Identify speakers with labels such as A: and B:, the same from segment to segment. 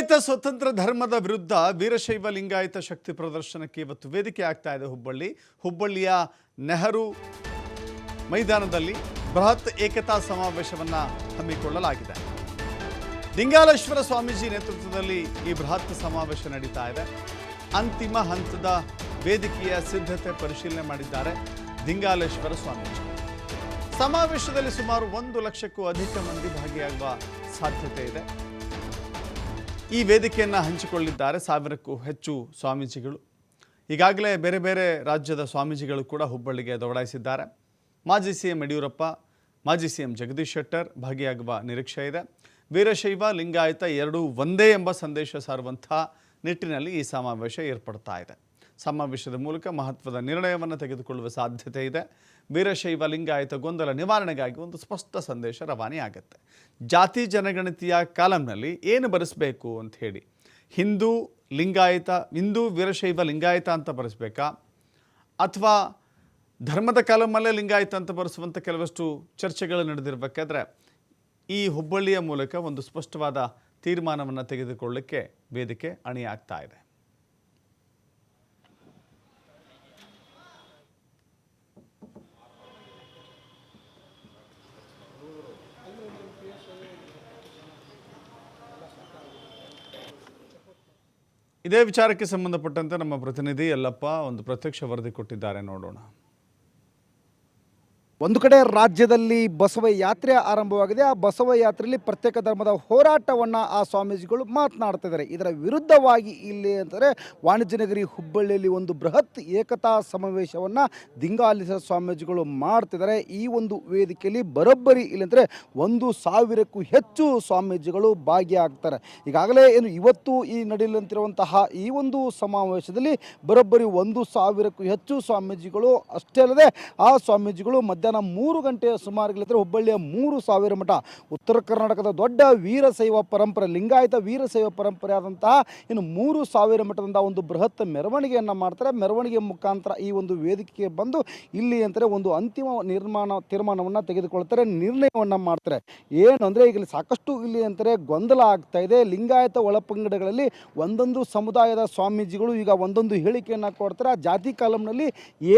A: ಲಿಂಗಾಯತ ಸ್ವತಂತ್ರ ಧರ್ಮದ ವಿರುದ್ಧ ವೀರಶೈವ ಲಿಂಗಾಯತ ಶಕ್ತಿ ಪ್ರದರ್ಶನಕ್ಕೆ ಇವತ್ತು ವೇದಿಕೆ ಆಗ್ತಾ ಇದೆ ಹುಬ್ಬಳ್ಳಿ. ಹುಬ್ಬಳ್ಳಿಯ ನೆಹರು ಮೈದಾನದಲ್ಲಿ ಬೃಹತ್ ಏಕತಾ ಸಮಾವೇಶವನ್ನ ಹಮ್ಮಿಕೊಳ್ಳಲಾಗಿದೆ. ಲಿಂಗಾಲೇಶ್ವರ ಸ್ವಾಮೀಜಿ ನೇತೃತ್ವದಲ್ಲಿ ಈ ಬೃಹತ್ ಸಮಾವೇಶ ನಡೀತಾ ಇದೆ. ಅಂತಿಮ ಹಂತದ ವೇದಿಕೆಯ ಸಿದ್ಧತೆ ಪರಿಶೀಲನೆ ಮಾಡಿದ್ದಾರೆ ಲಿಂಗಾಲೇಶ್ವರ ಸ್ವಾಮೀಜಿ. ಸಮಾವೇಶದಲ್ಲಿ ಸುಮಾರು ಒಂದು ಲಕ್ಷಕ್ಕೂ ಅಧಿಕ ಮಂದಿ ಭಾಗಿಯಾಗುವ ಸಾಧ್ಯತೆ ಇದೆ. ಈ ವೇದಿಕೆಯನ್ನು ಹಂಚಿಕೊಳ್ಳಿದ್ದಾರೆ ಸಾವಿರಕ್ಕೂ ಹೆಚ್ಚು ಸ್ವಾಮೀಜಿಗಳು. ಈಗಾಗಲೇ ಬೇರೆ ಬೇರೆ ರಾಜ್ಯದ ಸ್ವಾಮೀಜಿಗಳು ಕೂಡ ಹುಬ್ಬಳ್ಳಿಗೆ ದೌಡಾಯಿಸಿದ್ದಾರೆ. ಮಾಜಿ ಸಿ ಎಂ ಯಡಿಯೂರಪ್ಪ, ಮಾಜಿ ಸಿ ಎಂ ಜಗದೀಶ್ ಶೆಟ್ಟರ್ ಭಾಗಿಯಾಗುವ ನಿರೀಕ್ಷೆ ಇದೆ. ವೀರಶೈವ, ಲಿಂಗಾಯತ ಎರಡೂ ಒಂದೇ ಎಂಬ ಸಂದೇಶ ಸಾರುವಂಥ ನಿಟ್ಟಿನಲ್ಲಿ ಈ ಸಮಾವೇಶ ಏರ್ಪಡ್ತಾ ಇದೆ. ಸಮಾವೇಶದ ಮೂಲಕ ಮಹತ್ವದ ನಿರ್ಣಯವನ್ನು ತೆಗೆದುಕೊಳ್ಳುವ ಸಾಧ್ಯತೆ ಇದೆ. ವೀರಶೈವ ಲಿಂಗಾಯತ ಗೊಂದಲ ನಿವಾರಣೆಗಾಗಿ ಒಂದು ಸ್ಪಷ್ಟ ಸಂದೇಶ ರವಾನೆಯಾಗುತ್ತೆ. ಜಾತಿ ಜನಗಣತಿಯ ಕಾಲಂನಲ್ಲಿ ಏನು ಬರೆಸಬೇಕು ಅಂತ ಹೇಳಿ. ಹಿಂದೂ ಲಿಂಗಾಯತ, ಹಿಂದೂ ವೀರಶೈವ ಲಿಂಗಾಯತ ಅಂತ ಬರೆಸ್ಬೇಕಾ? ಅಥವಾ ಧರ್ಮದ ಕಾಲಮಲ್ಲೇ ಲಿಂಗಾಯತ ಅಂತ ಬರೆಸುವಂಥ ಕೆಲವಷ್ಟು ಚರ್ಚೆಗಳು ನಡೆದಿರಬೇಕಾದ್ರೆ ಈ ಹುಬ್ಬಳ್ಳಿಯ ಮೂಲಕ ಒಂದು ಸ್ಪಷ್ಟವಾದ ತೀರ್ಮಾನವನ್ನು ತೆಗೆದುಕೊಳ್ಳಕ್ಕೆ ವೇದಿಕೆ ಅಣಿಯಾಗ್ತಾ ಇದೆ. ಇದೇ ವಿಚಾರಕ್ಕೆ ಸಂಬಂಧಪಟ್ಟಂತೆ ನಮ್ಮ ಪ್ರತಿನಿಧಿ ಯಲ್ಲಪ್ಪ ಒಂದು ಪ್ರತ್ಯಕ್ಷ ವರದಿ ಕೊಟ್ಟಿದ್ದಾರೆ ನೋಡೋಣ.
B: ಒಂದು ಕಡೆ ರಾಜ್ಯದಲ್ಲಿ ಬಸವ ಯಾತ್ರೆ ಆರಂಭವಾಗಿದೆ. ಆ ಬಸವ ಯಾತ್ರೆಯಲ್ಲಿ ಪ್ರತ್ಯೇಕ ಧರ್ಮದ ಹೋರಾಟವನ್ನು ಆ ಸ್ವಾಮೀಜಿಗಳು ಮಾತನಾಡ್ತಿದ್ದಾರೆ. ಇದರ ವಿರುದ್ಧವಾಗಿ ಇಲ್ಲಿ ಅಂತಂದರೆ ವಾಣಿಜ್ಯ ನಗರಿ ಹುಬ್ಬಳ್ಳಿಯಲ್ಲಿ ಒಂದು ಬೃಹತ್ ಏಕತಾ ಸಮಾವೇಶವನ್ನು ದಿಂಗಾಲಿಸ ಸ್ವಾಮೀಜಿಗಳು ಮಾಡ್ತಿದ್ದಾರೆ. ಈ ಒಂದು ವೇದಿಕೆಯಲ್ಲಿ ಬರೋಬ್ಬರಿ ಇಲ್ಲಂದರೆ ಒಂದು ಸಾವಿರಕ್ಕೂ ಹೆಚ್ಚು ಸ್ವಾಮೀಜಿಗಳು ಭಾಗಿಯಾಗ್ತಾರೆ. ಈಗಾಗಲೇ ಏನು ಇವತ್ತು ಈ ನಡೆಯಲಂತಿರುವಂತಹ ಈ ಒಂದು ಸಮಾವೇಶದಲ್ಲಿ ಬರೋಬ್ಬರಿ ಒಂದು ಸಾವಿರಕ್ಕೂ ಹೆಚ್ಚು ಸ್ವಾಮೀಜಿಗಳು ಅಷ್ಟೇ ಅಲ್ಲದೆ ಆ ಸ್ವಾಮೀಜಿಗಳು ಮಧ್ಯಾಹ್ನ ಮೂರು ಗಂಟೆಯ ಸುಮಾರುಗಳಿದ್ರೆ ಹುಬ್ಬಳ್ಳಿಯ ಮೂರು ಸಾವಿರ ಮಠ. ಉತ್ತರ ಕರ್ನಾಟಕದ ದೊಡ್ಡ ವೀರಶೈವ ಪರಂಪರೆ, ಲಿಂಗಾಯತ ವೀರಶೈವ ಪರಂಪರೆ ಆದಂತಹ ಇನ್ನು ಮೂರು ಸಾವಿರ ಮಠದಿಂದ ಒಂದು ಬೃಹತ್ ಮೆರವಣಿಗೆಯನ್ನು ಮಾಡ್ತಾರೆ. ಮೆರವಣಿಗೆ ಮುಖಾಂತರ ಈ ಒಂದು ವೇದಿಕೆಗೆ ಬಂದು ಇಲ್ಲಿ ಅಂತಾರೆ ಒಂದು ಅಂತಿಮ ನಿರ್ಮಾಣ ತೀರ್ಮಾನವನ್ನು ತೆಗೆದುಕೊಳ್ತಾರೆ, ನಿರ್ಣಯವನ್ನು ಮಾಡ್ತಾರೆ. ಏನು ಅಂದರೆ ಇಲ್ಲಿ ಸಾಕಷ್ಟು ಇಲ್ಲಿ ಅಂತಾರೆ ಗೊಂದಲ ಆಗ್ತಾ ಇದೆ. ಲಿಂಗಾಯತ ಒಳಪಂಗಡಗಳಲ್ಲಿ ಒಂದೊಂದು ಸಮುದಾಯದ ಸ್ವಾಮೀಜಿಗಳು ಈಗ ಒಂದೊಂದು ಹೇಳಿಕೆಯನ್ನು ಕೊಡ್ತಾರೆ. ಆ ಜಾತಿ ಕಾಲಂನಲ್ಲಿ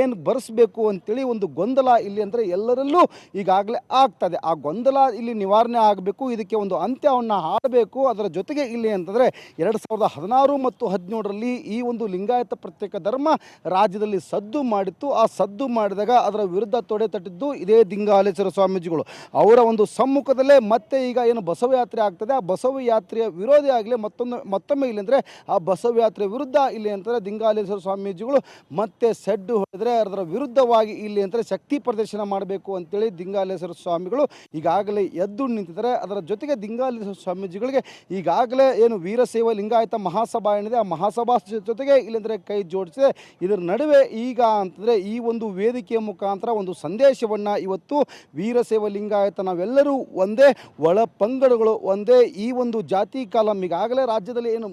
B: ಏನು ಬರೆಸಬೇಕು ಅಂತೇಳಿ ಒಂದು ಗೊಂದಲ ಇಲ್ಲಿ ಅಂದರೆ ಎಲ್ಲರಲ್ಲೂ ಈಗಾಗಲೇ ಆಗ್ತದೆ. ಆ ಗೊಂದಲ ಇಲ್ಲಿ ನಿವಾರಣೆ ಆಗಬೇಕು. ಇದಕ್ಕೆ ಒಂದು ಅಂತ್ಯವನ್ನು ಹಾಡಬೇಕು. ಅದರ ಜೊತೆಗೆ ಇಲ್ಲಿ ಅಂತಂದರೆ ಎರಡು ಸಾವಿರದ ಹದಿನಾರು ಮತ್ತು ಹದಿನೇಳರಲ್ಲಿ ಈ ಒಂದು ಲಿಂಗಾಯತ ಪ್ರತ್ಯೇಕ ಧರ್ಮ ರಾಜ್ಯದಲ್ಲಿ ಸದ್ದು ಮಾಡಿತ್ತು. ಆ ಸದ್ದು ಮಾಡಿದಾಗ ಅದರ ವಿರುದ್ಧ ತೊಡೆ ತಟ್ಟಿದ್ದು ಇದೇ ದಿಂಗಾಲೇಶ್ವರ ಸ್ವಾಮೀಜಿಗಳು. ಅವರ ಒಂದು ಸಮ್ಮುಖದಲ್ಲೇ ಮತ್ತೆ ಈಗ ಏನು ಬಸವ ಯಾತ್ರೆ ಆಗ್ತದೆ. ಆ ಬಸವ ಯಾತ್ರೆಯ ವಿರೋಧಿ ಆಗಲಿ ಮತ್ತೊಂದು ಮತ್ತೊಮ್ಮೆ ಇಲ್ಲಿ ಅಂದರೆ ಆ ಬಸವ ಯಾತ್ರೆ ವಿರುದ್ಧ ಇಲ್ಲಿ ಅಂತಂದರೆ ದಿಂಗಾಲೇಶ್ವರ ಸ್ವಾಮೀಜಿಗಳು ಮತ್ತೆ ಸೆಡ್ಡು ಹೊಡೆದ್ರೆ ಅದರ ವಿರುದ್ಧವಾಗಿ ಇಲ್ಲಿ ಅಂತಂದರೆ ಶಕ್ತಿ ಪ್ರದರ್ಶನ ಮಾಡಬೇಕು ಅಂತೇಳಿ ದಿಂಗಾಲೇಶ್ವರ ಸ್ವಾಮಿಗಳು ಈಗಾಗಲೇ ಎದ್ದು ನಿಂತಿದ್ದಾರೆ. ಅದರ ಜೊತೆಗೆ ದಿಂಗಾಲೇಶ್ವರ ಸ್ವಾಮೀಜಿಗಳಿಗೆ ಈಗಾಗಲೇ ಏನು ವೀರಶೈವ ಲಿಂಗಾಯತ ಮಹಾಸಭಾ ಏನಿದೆ, ಆ ಮಹಾಸಭಾ ಜೊತೆಗೆ ಇಲ್ಲಂದರೆ ಕೈ ಜೋಡಿಸಿದೆ. ಇದರ ನಡುವೆ ಈಗ ಅಂತಂದರೆ ಈ ಒಂದು ವೇದಿಕೆಯ ಮುಖಾಂತರ ಒಂದು ಸಂದೇಶವನ್ನು ಇವತ್ತು ವೀರಶೈವ ಲಿಂಗಾಯತ ನಾವೆಲ್ಲರೂ ಒಂದೇ ಒಳ ಪಂಗಡಗಳು ಒಂದೇ, ಈ ಒಂದು ಜಾತಿ ಕಾಲಂ ಈಗಾಗಲೇ ರಾಜ್ಯದಲ್ಲಿ ಏನು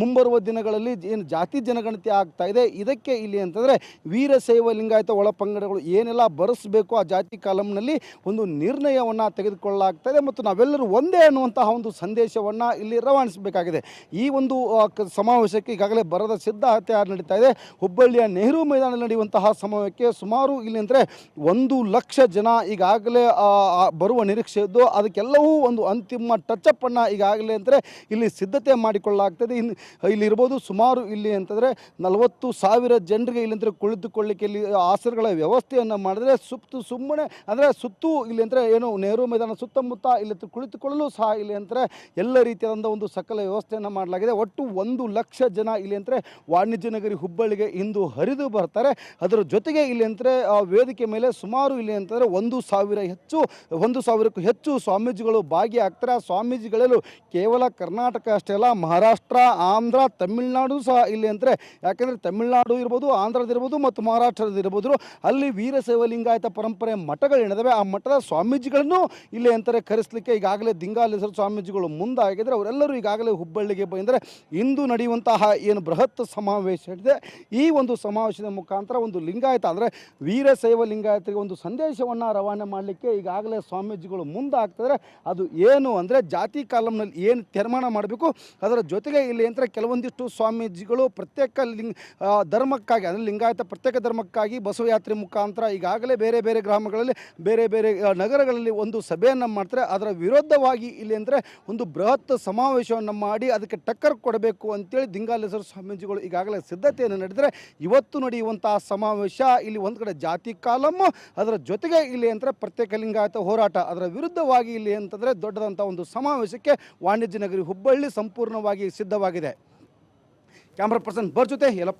B: ಮುಂಬರುವ ದಿನಗಳಲ್ಲಿ ಏನು ಜಾತಿ ಜನಗಣತಿ ಆಗ್ತಾ ಇದೆ. ಇದಕ್ಕೆ ಇಲ್ಲಿ ಅಂತಂದರೆ ವೀರಶೈವ ಲಿಂಗಾಯತ ಒಳ ಪಂಗಡಗಳು ಏನೆಲ್ಲ ಬರೆಸಬೇಕು ಆ ಜಾತಿ ಕಾಲಂನಲ್ಲಿ ಒಂದು ನಿರ್ಣಯವನ್ನು ತೆಗೆದುಕೊಳ್ಳಲಾಗ್ತದೆ ಮತ್ತು ನಾವೆಲ್ಲರೂ ಒಂದೇ ಅನ್ನುವಂತಹ ಒಂದು ಸಂದೇಶವನ್ನು ಇಲ್ಲಿ ರವಾನಿಸಬೇಕಾಗಿದೆ. ಈ ಒಂದು ಸಮಾವೇಶಕ್ಕೆ ಈಗಾಗಲೇ ಬರದ ಸಿದ್ಧತೆ ನಡೀತಾ ಇದೆ? ಹುಬ್ಬಳ್ಳಿಯ ನೆಹರು ಮೈದಾನದಲ್ಲಿ ನಡೆಯುವಂತಹ ಸಮಾವೇಶಕ್ಕೆ ಸುಮಾರು ಇಲ್ಲಿ ಅಂದರೆ ಒಂದು ಲಕ್ಷ ಜನ ಈಗಾಗಲೇ ಬರುವ ನಿರೀಕ್ಷೆ ಇದ್ದು ಅದಕ್ಕೆಲ್ಲವೂ ಒಂದು ಅಂತಿಮ ಟಚ್ ಅನ್ನು ಈಗಾಗಲೇ ಅಂದರೆ ಇಲ್ಲಿ ಸಿದ್ಧತೆ ಮಾಡಿಕೊಳ್ಳಲಾಗ್ತದೆ. ಇನ್ನು ಇಲ್ಲಿ ಇರ್ಬೋದು ಸುಮಾರು ಇಲ್ಲಿ ಅಂತಂದರೆ ನಲವತ್ತು ಸಾವಿರ ಜನರಿಗೆ ಇಲ್ಲಿ ಅಂದರೆ ಕುಳಿತುಕೊಳ್ಳಿಕ್ಕೆ ಇಲ್ಲಿ ಆಸನಗಳ ವ್ಯವಸ್ಥೆಯನ್ನು ಮಾಡಿದರೆ ಸುತ್ತು ಸುಮ್ಮನೆ ಅಂದರೆ ಸುತ್ತು ಇಲ್ಲಿ ಅಂದರೆ ಏನು ನೆಹರು ಮೈದಾನ ಸುತ್ತಮುತ್ತ ಇಲ್ಲಿ ಕುಳಿತುಕೊಳ್ಳಲು ಸಹ ಇಲ್ಲಿ ಅಂದರೆ ಎಲ್ಲ ರೀತಿಯಾದಂಥ ಒಂದು ಸಕಲ ವ್ಯವಸ್ಥೆಯನ್ನು ಮಾಡಲಾಗಿದೆ. ಒಟ್ಟು ಒಂದು ಲಕ್ಷ ಜನ ಇಲ್ಲಿ ಅಂದರೆ ವಾಣಿಜ್ಯ ನಗರಿ ಹುಬ್ಬಳ್ಳಿಗೆ ಇಂದು ಹರಿದು ಬರ್ತಾರೆ. ಅದರ ಜೊತೆಗೆ ಇಲ್ಲಿ ಅಂದರೆ ವೇದಿಕೆ ಮೇಲೆ ಸುಮಾರು ಇಲ್ಲಿ ಅಂತಂದರೆ ಒಂದು ಸಾವಿರ ಹೆಚ್ಚು, ಒಂದು ಸಾವಿರಕ್ಕೂ ಹೆಚ್ಚು ಸ್ವಾಮೀಜಿಗಳು ಭಾಗಿಯಾಗ್ತಾರೆ. ಆ ಸ್ವಾಮೀಜಿಗಳಲ್ಲೂ ಕೇವಲ ಕರ್ನಾಟಕ ಅಷ್ಟೇ ಅಲ್ಲ, ಮಹಾರಾಷ್ಟ್ರ, ಆಂಧ್ರ, ತಮಿಳುನಾಡು ಸಹ ಇಲ್ಲಿ ಅಂದರೆ ಯಾಕೆಂದರೆ ತಮಿಳುನಾಡು ಇರ್ಬೋದು ಆಂಧ್ರದಿರ್ಬೋದು ಮತ್ತು ಮಹಾರಾಷ್ಟ್ರದಿರ್ಬೋದು ಅಲ್ಲಿ ವೀರಶೈವ ಲಿಂಗಾಯತ ಪರಂಪರೆ ಪರಂಪರೆ ಮಠಗಳೇನಿದಾವೆ ಆ ಮಠದ ಸ್ವಾಮೀಜಿಗಳನ್ನು ಇಲ್ಲಿ ಅಂತಾರೆ ಕರೆಸಲಿಕ್ಕೆ. ಈಗಾಗಲೇ ದಿಂಗಾಲೇಶ್ವರ ಸ್ವಾಮೀಜಿಗಳು ಮುಂದಾಗಿದ್ರೆ ಅವರೆಲ್ಲರೂ ಈಗಾಗಲೇ ಹುಬ್ಬಳ್ಳಿಗೆ ಬಂದರೆ ಇಂದು ನಡೆಯುವಂತಹ ಏನು ಬೃಹತ್ ಸಮಾವೇಶ ಇದೆ. ಈ ಒಂದು ಸಮಾವೇಶದ ಮುಖಾಂತರ ಒಂದು ಲಿಂಗಾಯತ, ಅಂದರೆ ವೀರಶೈವ ಲಿಂಗಾಯತರಿಗೆ ಒಂದು ಸಂದೇಶವನ್ನು ರವಾನೆ ಮಾಡಲಿಕ್ಕೆ ಈಗಾಗಲೇ ಸ್ವಾಮೀಜಿಗಳು ಮುಂದಾಗ್ತಿದ್ದಾರೆ ಅದು ಏನು ಅಂದರೆ ಜಾತಿ ಕಾಲಂನಲ್ಲಿ ಏನು ತೀರ್ಮಾನ ಮಾಡಬೇಕು, ಅದರ ಜೊತೆಗೆ ಇಲ್ಲಿ ಅಂದರೆ ಕೆಲವೊಂದಿಷ್ಟು ಸ್ವಾಮೀಜಿಗಳು ಪ್ರತ್ಯೇಕ ಲಿಂಗ ಧರ್ಮಕ್ಕಾಗಿ, ಅಂದರೆ ಲಿಂಗಾಯತ ಪ್ರತ್ಯೇಕ ಧರ್ಮಕ್ಕಾಗಿ ಬಸವಯಾತ್ರೆ ಮುಖಾಂತರ ಈಗಾಗಲೇ ಬೇರೆ ಬೇರೆ ಗ್ರಾಮಗಳಲ್ಲಿ, ಬೇರೆ ಬೇರೆ ನಗರಗಳಲ್ಲಿ ಒಂದು ಸಭೆಯನ್ನು ಮಾಡ್ತಾರೆ. ಅದರ ವಿರುದ್ಧವಾಗಿ ಇಲ್ಲಿ ಅಂದರೆ ಒಂದು ಬೃಹತ್ ಸಮಾವೇಶವನ್ನು ಮಾಡಿ ಅದಕ್ಕೆ ಟಕ್ಕರ್ ಕೊಡಬೇಕು ಅಂತೇಳಿ ದಿಂಗಾಲೇಶ್ವರ ಸ್ವಾಮೀಜಿಗಳು ಈಗಾಗಲೇ ಸಿದ್ಧತೆಯನ್ನು ನಡೆದರೆ ಇವತ್ತು ನಡೆಯುವಂತಹ ಸಮಾವೇಶ ಇಲ್ಲಿ ಒಂದು ಕಡೆ ಜಾತಿ ಕಾಲಮ್ಮು ಅದರ ಜೊತೆಗೆ ಇಲ್ಲಿ ಅಂದರೆ ಪ್ರತ್ಯೇಕ ಲಿಂಗಾಯತ ಹೋರಾಟ. ಅದರ ವಿರುದ್ಧವಾಗಿ ಇಲ್ಲಿ ಅಂತಂದರೆ ದೊಡ್ಡದಂಥ ಒಂದು ಸಮಾವೇಶಕ್ಕೆ ವಾಣಿಜ್ಯ ನಗರಿ ಹುಬ್ಬಳ್ಳಿ ಸಂಪೂರ್ಣವಾಗಿ ಸಿದ್ಧವಾಗಿದೆ. ಕ್ಯಾಮ್ರಾ ಪರ್ಸನ್ ಬರ್ ಜೊತೆ ಎಲ್ಲ